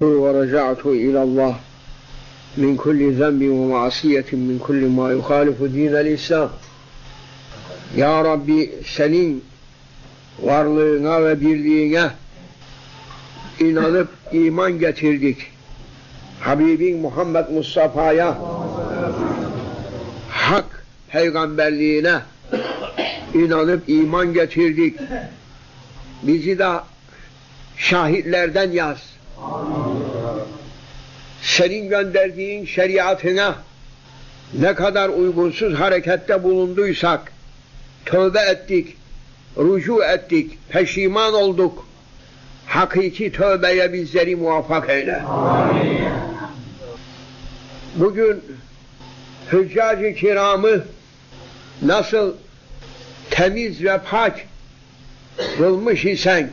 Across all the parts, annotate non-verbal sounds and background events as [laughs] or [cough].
ورجعت إلى الله من كل ذنب ومعصية من كل ما يخالف دين الإسلام Ya Rabbi senin varlığına ve birliğine inanıp iman getirdik. Habibin Muhammed Mustafa'ya hak peygamberliğine inanıp iman getirdik. Bizi de şahitlerden yaz. Senin gönderdiğin şeriatına ne kadar uygunsuz harekette bulunduysak tövbe ettik, rucu ettik, peşiman olduk. Hakiki tövbeye bizleri muvaffak eyle. Amin. Bugün hüccacı kiramı nasıl temiz ve pak kılmış isen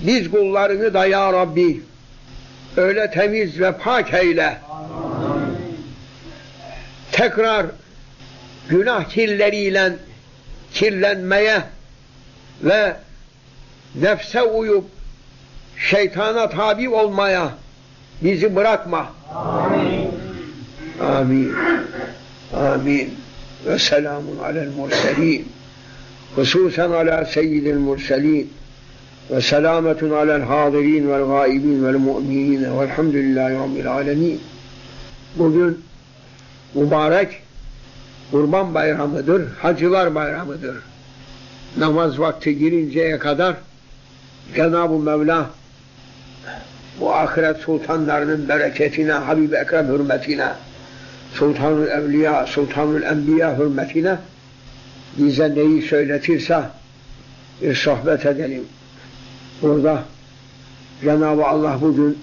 biz kullarını da ya Rabbi öyle temiz ve pak eyle. Tekrar günah kirleriyle kirlenmeye ve nefse uyup şeytana tabi olmaya bizi bırakma. Amin. Amin. Amin. Ve selamun alel murselin. Hususen ala seyyidil murselin. Alel hadirin vel gaibin vel mu'minin. Velhamdülillahi Rabbil alemin. Bugün mübarek Kurban bayramıdır, hacılar bayramıdır. Namaz vakti girinceye kadar Cenab-ı Mevla bu ahiret sultanlarının bereketine, Habib-i Ekrem hürmetine, Sultanül Evliya, Sultanül Enbiya hürmetine bize neyi söyletirse bir sohbet edelim. Burada Cenab-ı Allah bugün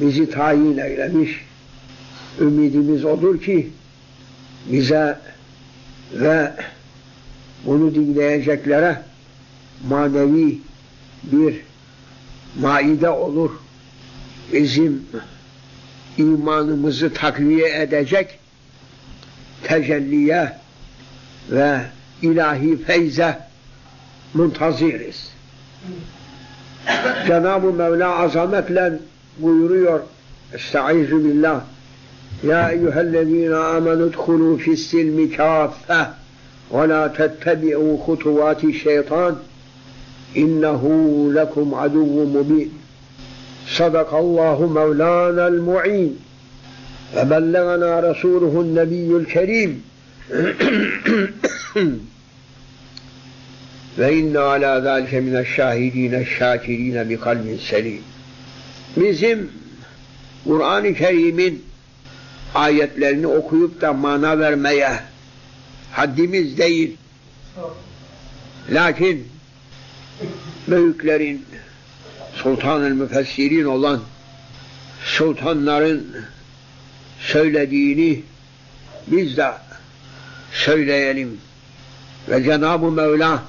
bizi tayin eylemiş. Ümidimiz odur ki bize ve bunu dinleyeceklere manevi bir maide olur. Bizim imanımızı takviye edecek tecelliye ve ilahi feyze muntaziriz. Cenab-ı Mevla azametle buyuruyor Estaizu billah يا أيها الذين آمنوا ادخلوا في السلم كافة ولا تتبعوا خطوات الشيطان إنه لكم عدو مبين صدق الله مولانا المعين فبلغنا رسوله Ve inna ala zalike mine şahidine şakirine bi kalbin selim. Bizim Kur'an-ı Kerim'in ayetlerini okuyup da mana vermeye haddimiz değil. Lakin büyüklerin sultanın müfessirin olan sultanların söylediğini biz de söyleyelim. Ve Cenab-ı Mevla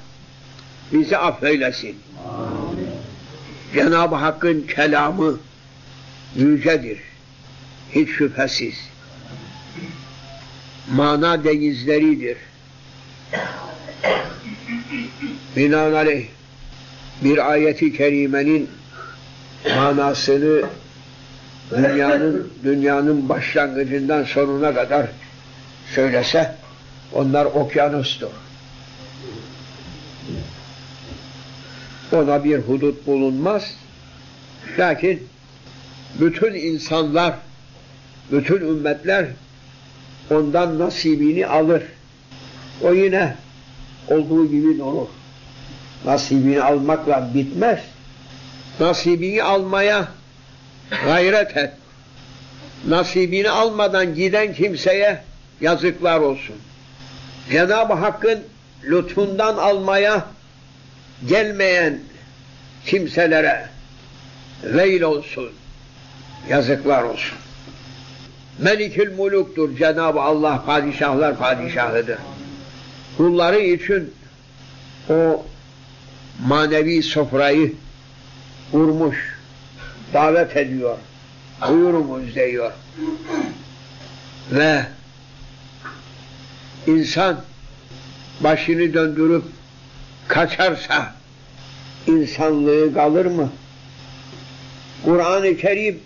bizi affeylesin. Cenab-ı Hakk'ın kelamı yücedir. Hiç şüphesiz. Mana denizleridir. Binaenaleyh bir ayeti kerimenin manasını dünyanın dünyanın başlangıcından sonuna kadar söylese onlar okyanustur. Ona bir hudut bulunmaz. Lakin bütün insanlar, bütün ümmetler ondan nasibini alır. O yine olduğu gibi olur. Nasibini almakla bitmez. Nasibini almaya gayret et. Nasibini almadan giden kimseye yazıklar olsun. Cenab-ı Hakk'ın lütfundan almaya gelmeyen kimselere veil olsun. Yazıklar olsun. Melikül muluktur. Cenab-ı Allah padişahlar padişahıdır. Kulları için o manevi sofrayı kurmuş, davet ediyor. Buyurunuz diyor. Ve insan başını döndürüp kaçarsa insanlığı kalır mı? Kur'an-ı Kerim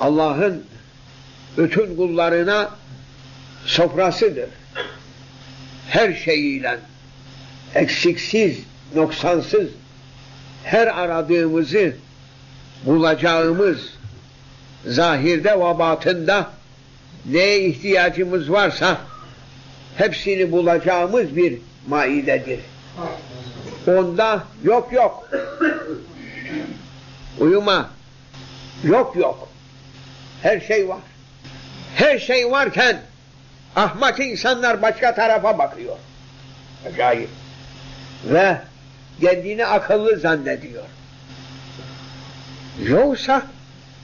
Allah'ın bütün kullarına sofrasıdır. Her şeyiyle eksiksiz, noksansız her aradığımızı bulacağımız zahirde ve batında neye ihtiyacımız varsa hepsini bulacağımız bir maidedir. Onda yok yok. Uyuma. Yok yok. Her şey var. Her şey varken ahmak insanlar başka tarafa bakıyor. Acayip. Ve kendini akıllı zannediyor. Yoksa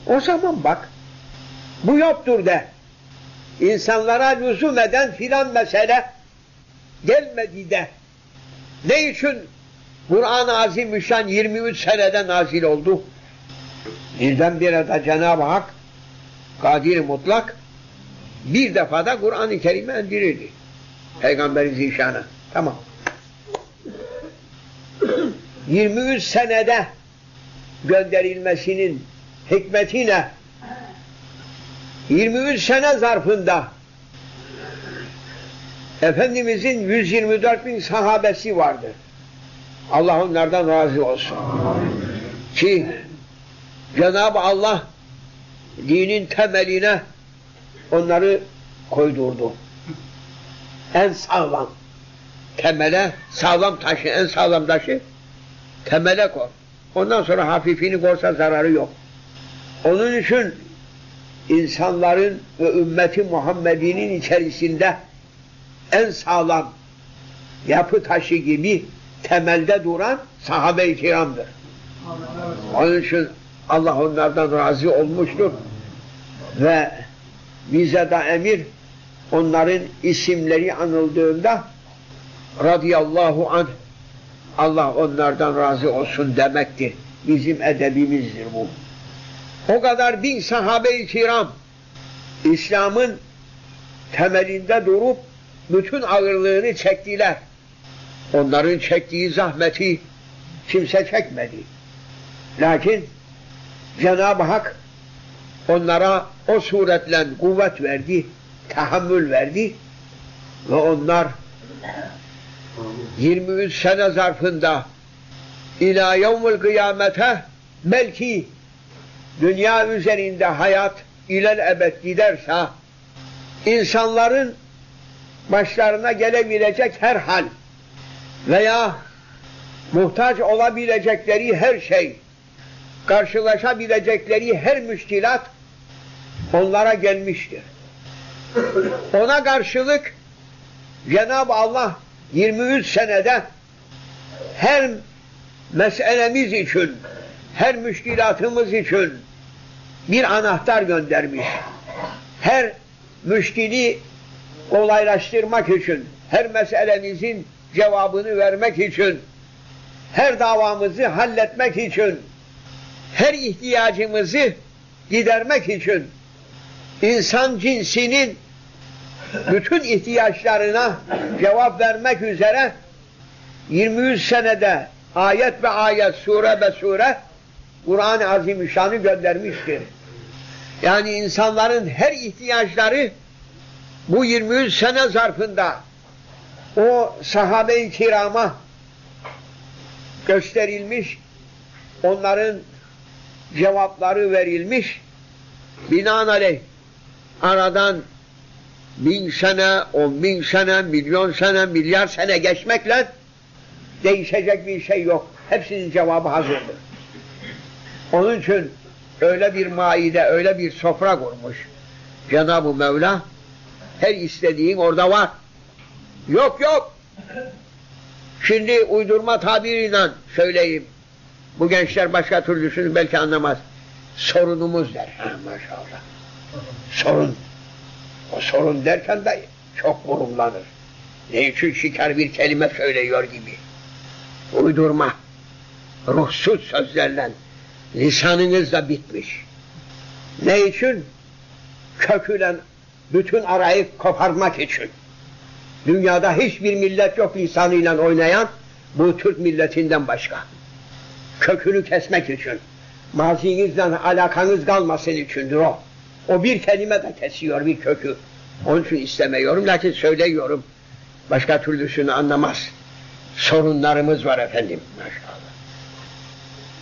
o zaman bak bu yoktur de. İnsanlara lüzum eden filan mesele gelmedi de. Ne için Kur'an-ı Azimüşşan 23 senede nazil oldu? Birdenbire de Cenab-ı Hak kadir mutlak bir defada Kur'an-ı Kerim'i indirirdi. Peygamberin zişanı. Tamam. 23 senede gönderilmesinin hikmetine 23 sene zarfında Efendimizin 124 bin sahabesi vardı. Allah onlardan razı olsun. Ki Cenab-ı Allah dinin temeline onları koydurdu. En sağlam temele, sağlam taşı, en sağlam taşı temele koy. Ondan sonra hafifini korsa zararı yok. Onun için insanların ve ümmeti Muhammed'inin içerisinde en sağlam yapı taşı gibi temelde duran sahabe-i kiramdır. Onun için Allah onlardan razı olmuştur ve bize de emir onların isimleri anıldığında radıyallahu anh Allah onlardan razı olsun demektir. Bizim edebimizdir bu. O kadar bin sahabe-i kiram İslam'ın temelinde durup bütün ağırlığını çektiler. Onların çektiği zahmeti kimse çekmedi. Lakin Cenab-ı Hak onlara o suretle kuvvet verdi, tahammül verdi ve onlar 23 sene zarfında ila yevmül kıyamete belki dünya üzerinde hayat ilel ebed giderse insanların başlarına gelebilecek her hal veya muhtaç olabilecekleri her şey karşılaşabilecekleri her müşkilat onlara gelmiştir. Ona karşılık Cenab-ı Allah 23 senede her meselemiz için, her müşkilatımız için bir anahtar göndermiş. Her müşkili kolaylaştırmak için, her meselemizin cevabını vermek için, her davamızı halletmek için, her ihtiyacımızı gidermek için, insan cinsinin bütün ihtiyaçlarına cevap vermek üzere 23 senede ayet ve ayet, sure ve sure Kur'an-ı Azimüşşan'ı göndermiştir. Yani insanların her ihtiyaçları bu 23 sene zarfında o sahabe-i kirama gösterilmiş, onların cevapları verilmiş, binaenaleyh aradan bin sene, on bin sene, milyon sene, milyar sene geçmekle değişecek bir şey yok. Hepsinin cevabı hazırdır. Onun için öyle bir maide, öyle bir sofra kurmuş Cenab-ı Mevla. Her istediğin orada var. Yok yok. Şimdi uydurma tabiriyle söyleyeyim. Bu gençler başka türlüsünü belki anlamaz. Sorunumuz der. Ha, maşallah. Sorun. O sorun derken de çok vurumlanır. Ne için şikar bir kelime söylüyor gibi. Uydurma. Ruhsuz sözlerle lisanınız da bitmiş. Ne için? Köküyle bütün arayı koparmak için. Dünyada hiçbir millet yok lisanıyla oynayan bu Türk milletinden başka. Kökünü kesmek için. Mazinizle alakanız kalmasın içindir o. O bir kelime de kesiyor bir kökü. Onun için istemiyorum lakin söylüyorum. Başka türlüsünü anlamaz. Sorunlarımız var efendim. Maşallah.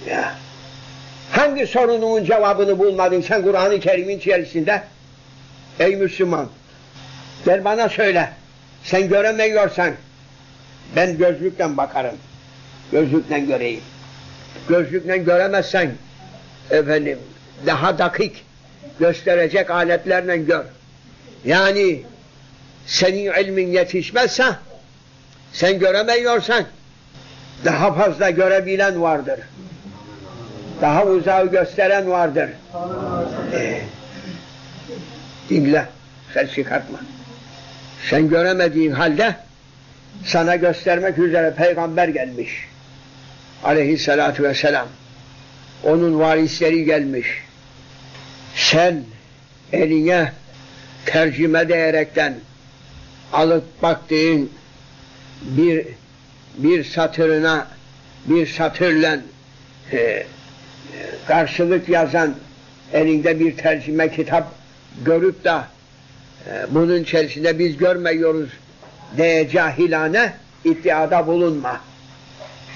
Ya. Hangi sorunun cevabını bulmadın sen Kur'an-ı Kerim'in içerisinde? Ey Müslüman! Gel bana söyle. Sen göremiyorsan ben gözlükle bakarım. Gözlükle göreyim. Gözlükle göremezsen efendim daha dakik gösterecek aletlerle gör. Yani senin ilmin yetişmezse sen göremiyorsan daha fazla görebilen vardır. Daha uzağı gösteren vardır. Ee, dinle, ses çıkartma. Sen göremediğin halde sana göstermek üzere peygamber gelmiş. Aleyhissalatu vesselam. Onun varisleri gelmiş. Sen eline tercüme değerekten alıp baktığın bir bir satırına bir satırla e, karşılık yazan elinde bir tercüme kitap görüp de bunun içerisinde biz görmüyoruz diye cahilane iddiada bulunma.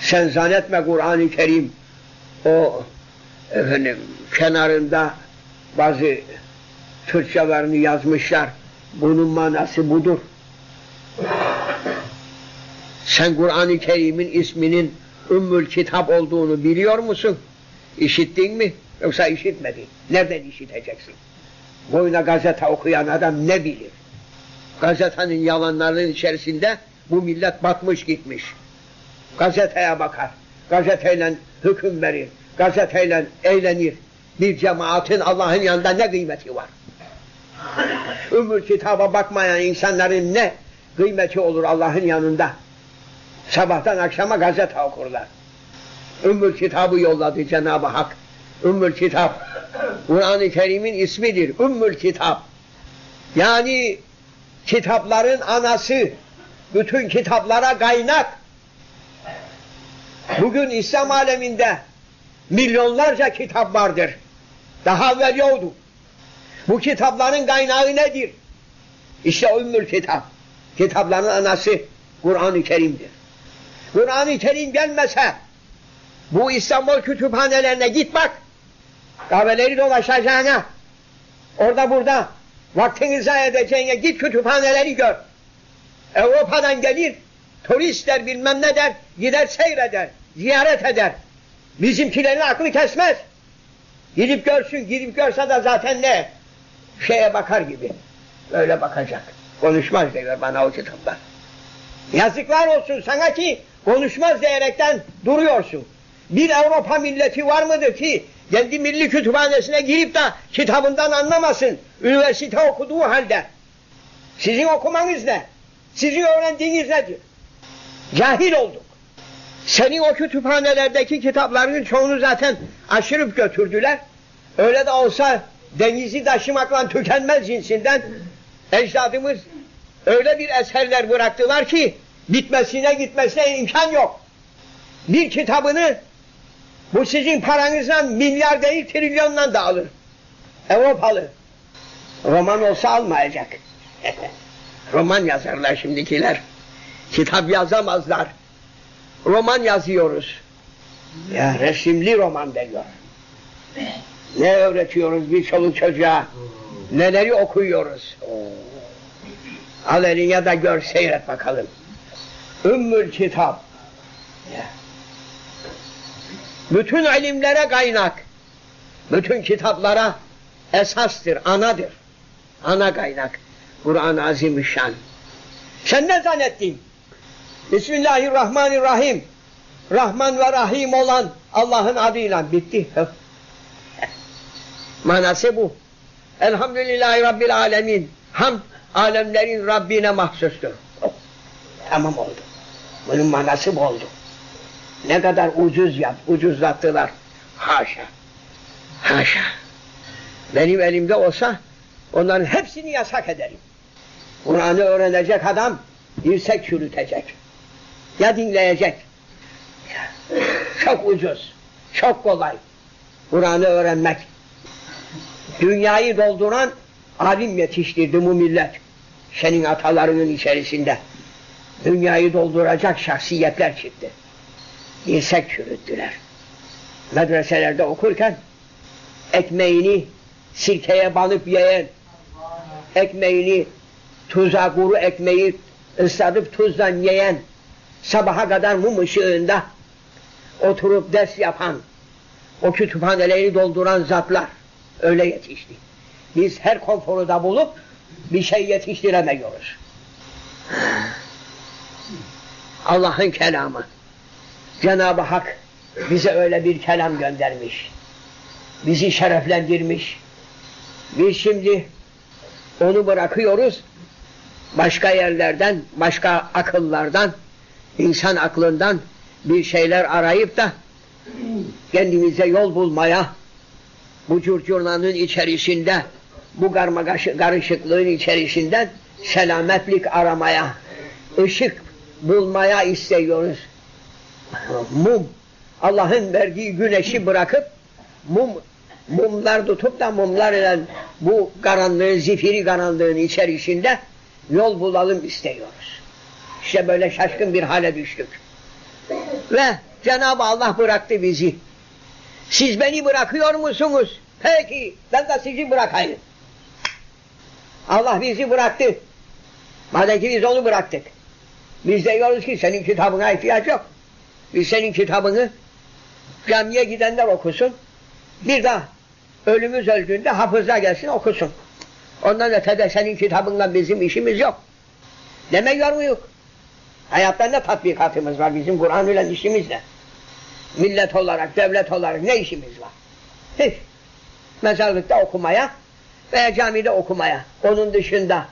Sen zannetme Kur'an-ı Kerim o efendim kenarında bazı Türkçelerini yazmışlar. Bunun manası budur. Sen Kur'an-ı Kerim'in isminin Ümmül Kitap olduğunu biliyor musun? İşittin mi? Yoksa işitmedin. Nereden işiteceksin? Boyuna gazete okuyan adam ne bilir? Gazetenin yalanlarının içerisinde bu millet batmış gitmiş. Gazeteye bakar. Gazeteyle hüküm verir. Gazeteyle eğlenir. Bir cemaatin Allah'ın yanında ne kıymeti var? Ümmül kitaba bakmayan insanların ne kıymeti olur Allah'ın yanında? Sabahtan akşama gazete okurlar. Ümmül kitabı yolladı Cenab-ı Hak. Ümmül kitap. Kur'an-ı Kerim'in ismidir. Ümmül kitap. Yani kitapların anası. Bütün kitaplara kaynak. Bugün İslam aleminde milyonlarca kitap vardır. Daha evvel yoktu. Bu kitapların kaynağı nedir? İşte Ümmül Kitap. Kitapların anası Kur'an-ı Kerim'dir. Kur'an-ı Kerim gelmese bu İstanbul kütüphanelerine git bak. Kahveleri dolaşacağına orada burada vaktini zayi edeceğine git kütüphaneleri gör. Avrupa'dan gelir turistler bilmem ne der gider seyreder ziyaret eder. Bizimkilerin aklı kesmez. Gidip görsün, gidip görse de zaten ne? Şeye bakar gibi. Böyle bakacak. Konuşmaz diyor bana o kitaplar. Yazıklar olsun sana ki konuşmaz diyerekten duruyorsun. Bir Avrupa milleti var mıdır ki kendi milli kütüphanesine girip de kitabından anlamasın. Üniversite okuduğu halde. Sizin okumanız ne? Sizin öğrendiğiniz nedir? Cahil olduk. Senin o kütüphanelerdeki kitapların çoğunu zaten aşırıp götürdüler. Öyle de olsa denizi taşımakla tükenmez cinsinden ecdadımız öyle bir eserler bıraktılar ki bitmesine gitmesine imkan yok. Bir kitabını bu sizin paranızla milyar değil trilyonla da alır. Avrupalı. Roman olsa almayacak. [laughs] Roman yazarlar şimdikiler. Kitap yazamazlar. Roman yazıyoruz. Ya resimli roman diyor. Ne öğretiyoruz bir çoluk çocuğa? Neleri okuyoruz? Al eline de gör seyret bakalım. Ümmül kitap. Ya. Bütün ilimlere kaynak. Bütün kitaplara esastır, anadır. Ana kaynak. Kur'an-ı Azimüşşan. Sen ne zannettin? Bismillahirrahmanirrahim. Rahman ve Rahim olan Allah'ın adıyla bitti. Manası bu. Elhamdülillahi Rabbil Alemin. Ham alemlerin Rabbine mahsustur. Tamam oldu. Bunun manası bu oldu. Ne kadar ucuz yap, ucuzlattılar. Haşa. Haşa. Benim elimde olsa onların hepsini yasak ederim. Kur'an'ı öğrenecek adam dirsek çürütecek. Ya dinleyecek. Çok ucuz, çok kolay. Kur'an'ı öğrenmek. Dünyayı dolduran alim yetiştirdi bu millet. Senin atalarının içerisinde. Dünyayı dolduracak şahsiyetler çıktı. Dirsek çürüttüler. Medreselerde okurken ekmeğini sirkeye banıp yiyen, ekmeğini tuza kuru ekmeği ıslatıp tuzdan yiyen, sabaha kadar mum ışığında oturup ders yapan, o kütüphaneleri dolduran zatlar öyle yetişti. Biz her konforu da bulup bir şey yetiştiremiyoruz. Allah'ın kelamı. Cenab-ı Hak bize öyle bir kelam göndermiş. Bizi şereflendirmiş. Biz şimdi onu bırakıyoruz. Başka yerlerden, başka akıllardan, insan aklından bir şeyler arayıp da kendimize yol bulmaya, bu curcurnanın içerisinde, bu karışıklığın içerisinden selametlik aramaya, ışık bulmaya istiyoruz. Mum, Allah'ın verdiği güneşi bırakıp mum mumlar tutup da mumlar ile bu karanlığın, zifiri karanlığın içerisinde yol bulalım istiyoruz. İşte böyle şaşkın bir hale düştük. Ve Cenab-ı Allah bıraktı bizi. Siz beni bırakıyor musunuz? Peki ben de sizi bırakayım. Allah bizi bıraktı. Madem ki biz onu bıraktık. Biz diyoruz ki senin kitabına ihtiyaç yok. Biz senin kitabını camiye gidenler okusun. Bir daha ölümüz öldüğünde hafıza gelsin okusun. Ondan ötede senin kitabınla bizim işimiz yok. Demiyor muyuz? Hayatta ne tatbikatımız var bizim Kur'an ile işimizle? Millet olarak, devlet olarak ne işimiz var? Hiç. Mezarlıkta okumaya veya camide okumaya. Onun dışında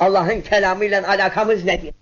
Allah'ın kelamıyla alakamız nedir?